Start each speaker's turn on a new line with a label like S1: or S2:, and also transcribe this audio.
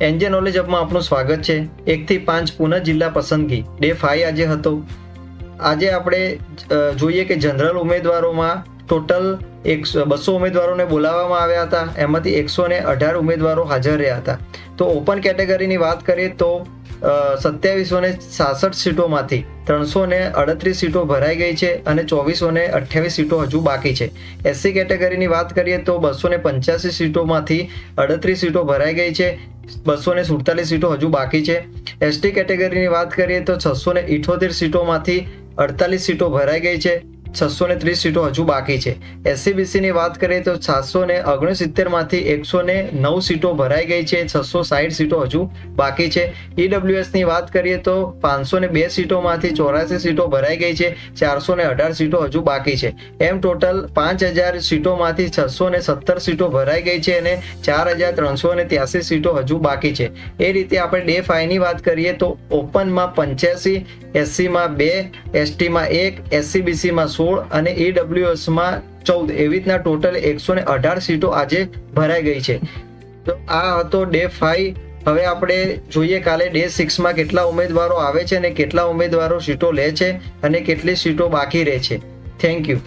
S1: NJ knowledge હબમાં આપનું સ્વાગત છે. એકથી પાંચ પુના જિલ્લા પસંદગી. ડે ફાઈવ આજે હતો. આજે આપણે જોઈએ કે જનરલ ઉમેદવારોમાં ટોટલ એકસો બસો ઉમેદવારોને બોલાવવામાં આવ્યા હતા. એમાંથી એકસો ને અઢાર ઉમેદવારો હાજર રહ્યા હતા. તો ઓપન કેટેગરીની વાત કરીએ તો સત્યાવીસો ને સાસઠ સીટોમાંથી ત્રણસો ને અડત્રીસ સીટો ભરાઈ ગઈ છે અને ચોવીસો ને અઠ્યાવીસ સીટો હજુ બાકી છે. એસસી કેટેગરીની વાત કરીએ તો બસો ને પંચ્યાસી સીટોમાંથી અડત્રીસ સીટો ભરાઈ ગઈ છે. બસો ને સુડતાલીસ સીટો હજુ બાકી છે. એસટી કેટેગરીની વાત કરીએ તો છસો ને ઇઠોતેર સીટોમાંથી અડતાલીસ સીટો ભરાઈ ગઈ છે. છસો ને ત્રીસ સીટો હજુ બાકી છે. એસસીબીસીની વાત કરીએ તો સાતસો ને ઓગણસિત્તેરમાંથી એકસો ને નવ સીટો ભરાઈ ગઈ છે. છસો સાઠ સીટો હજુ બાકી છે. ઈડબ્લ્યુએસની વાત કરીએ તો પાંચસો ને બે સીટોમાંથી ચોરાસી સીટો ભરાઈ ગઈ છે. ચારસો ને અઢાર સીટો હજુ બાકી છે. એમ ટોટલ પાંચ હજાર સીટોમાંથી છસો ને સત્તર સીટો ભરાઈ ગઈ છે અને ચાર હજાર ત્રણસો ને ત્યાસી સીટો હજુ બાકી છે. એ રીતે આપણે ડે ફાઈવની વાત કરીએ તો ઓપનમાં પંચ્યાસી, એસસીમાં બે, એસટીમાં એક એસસીબીસીમાં સોળ અને ઈડબ્લ્યુએસમાં ચૌદ એવી રીતના ટોટલ એકસો ને અઢાર સીટો આજે ભરાઈ ગઈ છે. તો આ હતો ડે ફાઈવ હવે આપણે જોઈએ કાલે ડે સિક્સમાં કેટલા ઉમેદવારો આવે છે અને કેટલા ઉમેદવારો સીટો લે છે અને કેટલી સીટો બાકી રહે છે. Thank you